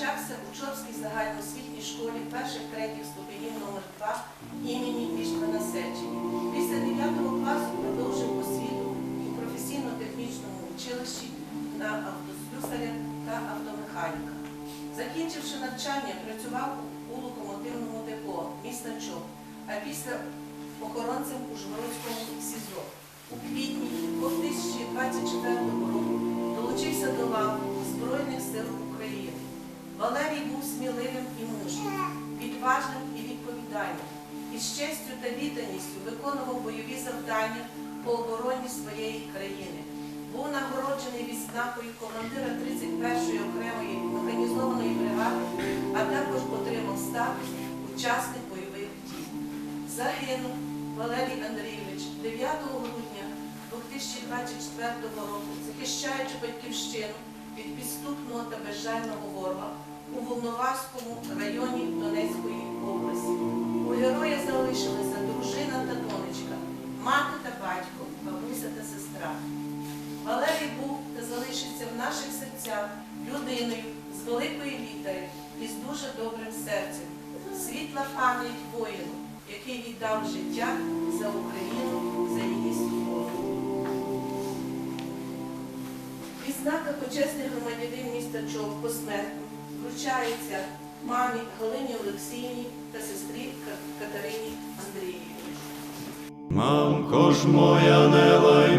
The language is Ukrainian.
навчався у Чопській загальноосвітній школі перших третіх ступенів номер 2 імені Мішкана Сечені. Після 9 класу продовжив освіту у професійно-технічному училищі на автослюсаря та автомеханіка. Закінчивши навчання, працював у локомотивному депо міста Чоп, а після охоронцем у Жгородському СІЗО. У квітні 2024 року долучився до лав Збройних сил. Валерій був сміливим і мужнім, відважним і відповідальним. Із честю та відданістю виконував бойові завдання по обороні своєї країни. Був нагороджений відзнакою командира 31-ї окремої механізованої бригади, а також отримав статус учасник бойових дій. Загинув Валерій Андрійович 9 грудня 2024 року, захищаючи батьківщину від підступного та безжального ворога у Волноваському районі Донецької області. У героя залишилися дружина та донечка, мати та батько, бабуся та сестра. Валерій був та залишиться в наших серцях людиною з великої літери і з дуже добрим серцем. Світла пам'ять воїну, який віддав життя за Україну, за її свободу. Відзнака почесний громадянин міста Чов посмертно вручається мамі Галині Олексійні та сестрі Катерині Андріївні. Мамко ж моя не лай